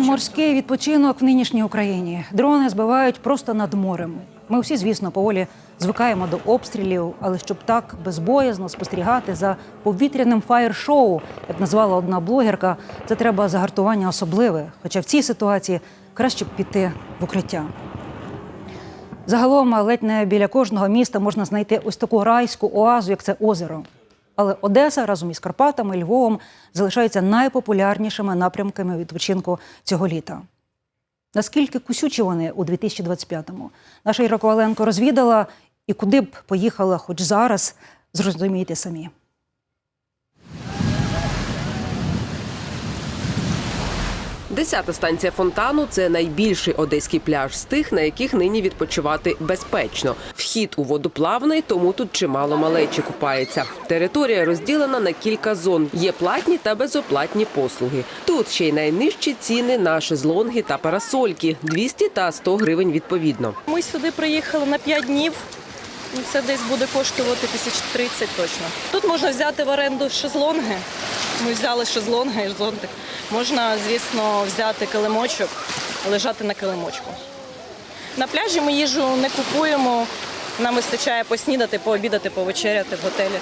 морський відпочинок в нинішній Україні. Дрони збивають просто над морем. Ми всі, звісно, поволі звикаємо до обстрілів, але щоб так безбоязно спостерігати за повітряним фаєр-шоу, як назвала одна блогерка, це треба загартування особливе. Хоча в цій ситуації краще б піти в укриття. Загалом, ледь не біля кожного міста можна знайти ось таку райську оазу, як це озеро. Але Одеса разом із Карпатами Львовом залишаються найпопулярнішими напрямками відпочинку цього літа. Наскільки кусючі вони у 2025-му? Наша Іра Коваленко розвідала і куди б поїхала хоч зараз, зрозумієте самі. Десята станція фонтану це найбільший одеський пляж з тих, на яких нині відпочивати безпечно. Вхід у воду плавний, тому тут чимало малечі купається. Територія розділена на кілька зон. Є платні та безоплатні послуги. Тут ще й найнижчі ціни на шезлонги та парасольки 200 та 100 гривень відповідно. Ми сюди приїхали на 5 днів. Це десь буде коштувати 1030 точно. Тут можна взяти в оренду шезлонги. Ми взяли шезлонги і зонтик. Можна, звісно, взяти килимочок, лежати на килимочку. На пляжі ми їжу не купуємо. Нам вистачає поснідати, пообідати, повечеряти в готелі.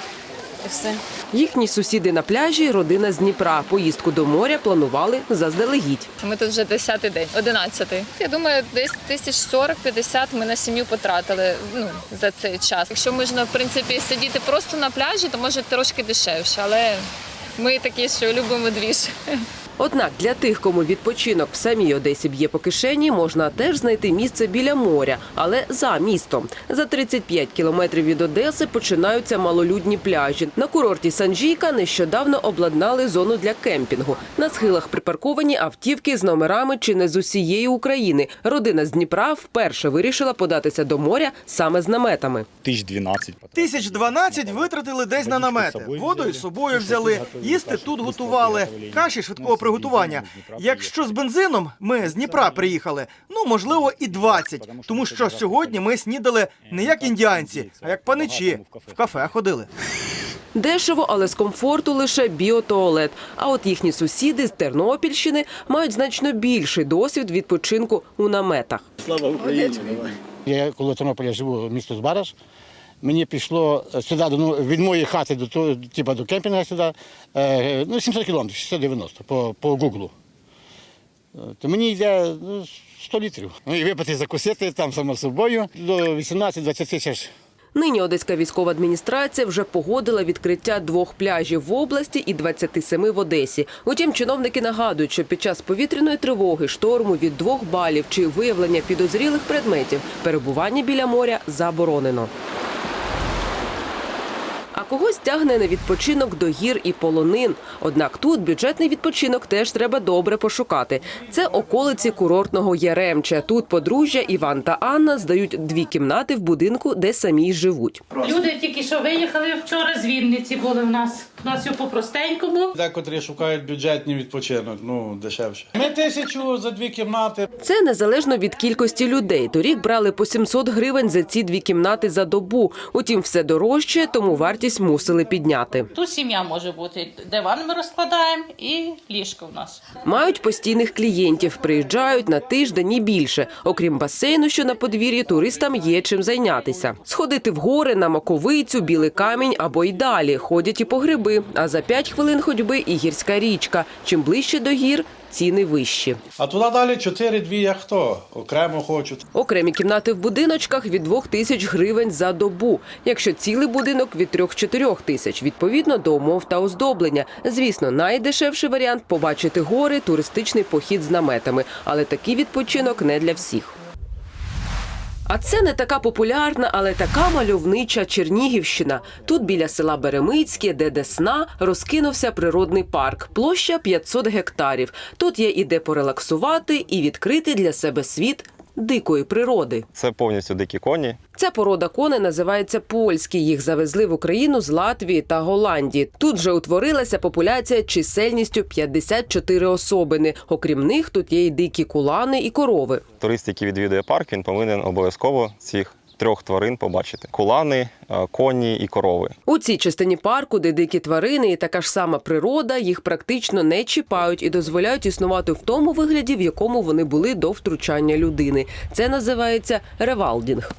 І все. Їхні сусіди на пляжі родина з Дніпра. Поїздку до моря планували заздалегідь. Ми тут вже 10-й день, 11-й. Я думаю, десь тисяч 40-50 ми на сім'ю потратили ну, за цей час. Якщо можна, в принципі, сидіти просто на пляжі, то може трошки дешевше, але ми такі, що любимо двіж. Однак для тих, кому відпочинок в самій Одесі б'є по кишені, можна теж знайти місце біля моря, але за містом. За 35 кілометрів від Одеси починаються малолюдні пляжі. На курорті Санжійка нещодавно обладнали зону для кемпінгу. На схилах припарковані автівки з номерами чи не з усієї України. Родина з Дніпра вперше вирішила податися до моря саме з наметами. Тисяч 12. Тисяч 12 витратили десь на намети. Воду із собою взяли, їсти тут готували, каші швидкого приготування. Якщо з бензином ми з Дніпра приїхали, ну можливо і 20, тому що сьогодні ми снідали не як індіанці, а як паничі. В кафе ходили. Дешево, але з комфорту лише біотуалет. А от їхні сусіди з Тернопільщини мають значно більший досвід відпочинку у наметах. Слава Україні! Я коли Тернополя живу, місто Збараж. Мені пішло сюди ну, від моєї хати до того, типу, до кемпінга сюди, е, ну, 700 кілометрів, 690 по, по Гуглу. Е, То мені йде ну, 100 літрів. Ну і випити закусити там само собою до 18-20 тисяч. Нині Одеська військова адміністрація вже погодила відкриття двох пляжів в області і 27 в Одесі. Утім, чиновники нагадують, що під час повітряної тривоги, шторму від двох балів чи виявлення підозрілих предметів перебування біля моря заборонено. А когось тягне на відпочинок до гір і полонин. Однак тут бюджетний відпочинок теж треба добре пошукати. Це околиці курортного Яремча. Тут подружжя Іван та Анна здають дві кімнати в будинку, де самі й живуть. Люди тільки що виїхали вчора з Вінниці були в нас. У нас все по-простенькому. Декотрі шукають бюджетний відпочинок, ну дешевше. Ми тисячу за дві кімнати. Це незалежно від кількості людей. Торік брали по 700 гривень за ці дві кімнати за добу. Утім, все дорожче, тому вартість мусили підняти. Тут сім'я може бути. Диван ми розкладаємо і ліжко в нас. Мають постійних клієнтів, приїжджають на тиждень і більше. Окрім басейну, що на подвір'ї, туристам є чим зайнятися. Сходити в гори на маковицю, білий камінь або й далі. Ходять і по гриби. А за 5 хвилин ходьби і гірська річка. Чим ближче до гір, ціни вищі. А туди далі чотири дві як хто. Окремо хочуть. Окремі кімнати в будиночках від 2 тисяч гривень за добу. Якщо цілий будинок від 3-4 тисяч, відповідно до умов та оздоблення. Звісно, найдешевший варіант побачити гори, туристичний похід з наметами. Але такий відпочинок не для всіх. А це не така популярна, але така мальовнича Чернігівщина. Тут біля села Беремицьке, де Десна, розкинувся природний парк. Площа 500 гектарів. Тут є і де порелаксувати, і відкрити для себе світ дикої природи. Це повністю дикі коні. Ця порода коней називається польські. Їх завезли в Україну з Латвії та Голландії. Тут вже утворилася популяція чисельністю 54 особини. Окрім них, тут є й дикі кулани і корови. Турист, який відвідує парк, він повинен обов'язково цих трьох тварин побачити: кулани, е, коні і корови. У цій частині парку, де дикі тварини і така ж сама природа, їх практично не чіпають і дозволяють існувати в тому вигляді, в якому вони були до втручання людини. Це називається ревалдінг.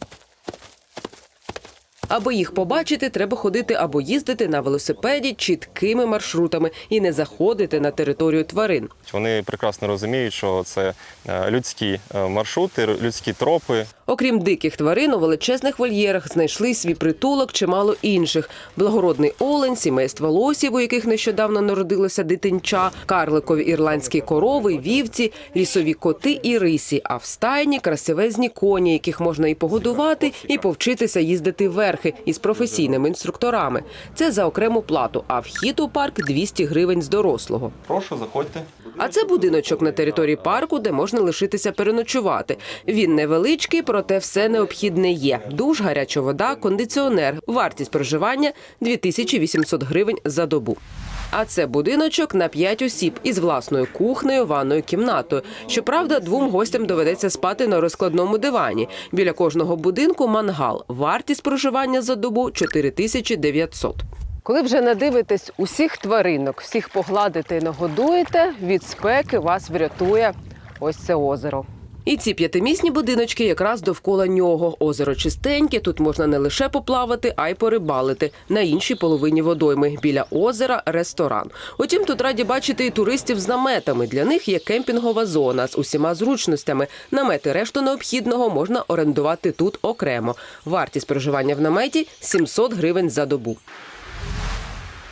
Аби їх побачити, треба ходити або їздити на велосипеді чіткими маршрутами і не заходити на територію тварин. Вони прекрасно розуміють, що це е, людські е, маршрути, людські тропи. Окрім диких тварин, у величезних вольєрах знайшли свій притулок чимало інших: благородний олень, сімейство лосів, у яких нещодавно народилося дитинча, карликові ірландські корови, вівці, лісові коти і рисі. А в стайні красивезні коні, яких можна і погодувати, і повчитися їздити верхи із професійними інструкторами. Це за окрему плату. А вхід у парк 200 гривень з дорослого. Прошу, заходьте. А це будиночок на території парку, де можна лишитися переночувати. Він невеличкий, проте все необхідне є: душ, гаряча вода, кондиціонер. Вартість проживання 2800 гривень за добу. А це будиночок на 5 осіб із власною кухнею, ванною кімнатою. Щоправда, двом гостям доведеться спати на розкладному дивані. Біля кожного будинку мангал. Вартість проживання за добу 4900. Коли вже надивитесь усіх тваринок, всіх погладите і нагодуєте, від спеки вас врятує ось це озеро. І ці п'ятимісні будиночки якраз довкола нього. Озеро чистеньке, тут можна не лише поплавати, а й порибалити. На іншій половині водойми біля озера ресторан. Утім, тут раді бачити і туристів з наметами. Для них є кемпінгова зона з усіма зручностями. Намети решту необхідного можна орендувати тут окремо. Вартість проживання в наметі 700 гривень за добу.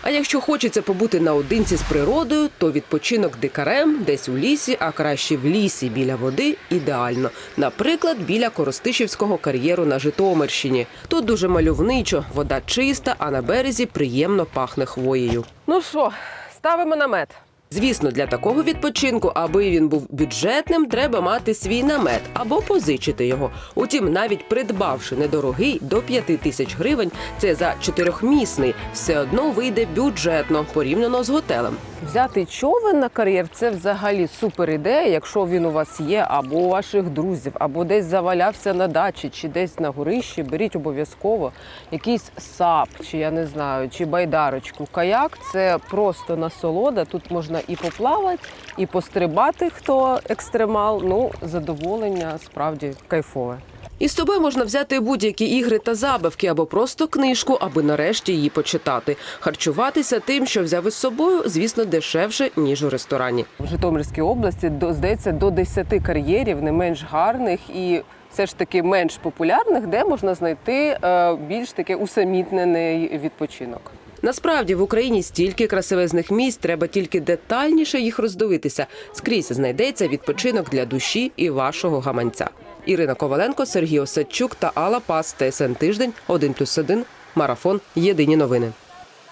А якщо хочеться побути наодинці з природою, то відпочинок дикарем десь у лісі, а краще в лісі біля води ідеально. Наприклад, біля Коростишівського кар'єру на Житомирщині. Тут дуже мальовничо, вода чиста, а на березі приємно пахне хвоєю. Ну що, ставимо намет. Звісно, для такого відпочинку, аби він був бюджетним, треба мати свій намет або позичити його. Утім, навіть придбавши недорогий до 5 тисяч гривень, це за чотирьохмісний, все одно вийде бюджетно порівняно з готелем. Взяти човен на кар'єр це взагалі супер ідея, якщо він у вас є, або у ваших друзів, або десь завалявся на дачі, чи десь на горищі. Беріть обов'язково якийсь сап, чи я не знаю, чи байдарочку. Каяк це просто насолода. Тут можна і поплавати, і пострибати, хто екстремал. Ну, задоволення справді кайфове. І з тобою можна взяти будь-які ігри та забавки або просто книжку, аби нарешті її почитати. Харчуватися тим, що взяв із собою, звісно, дешевше ніж у ресторані. В Житомирській області до здається до 10 кар'єрів, не менш гарних і. Все ж таки менш популярних, де можна знайти е, більш таке усамітнений відпочинок. Насправді в Україні стільки красивезних місць, треба тільки детальніше їх роздивитися. Скрізь знайдеться відпочинок для душі і вашого гаманця. Ірина Коваленко, Сергій Осадчук та Алла Пас. ТСН тиждень 1+,1, Марафон. Єдині новини.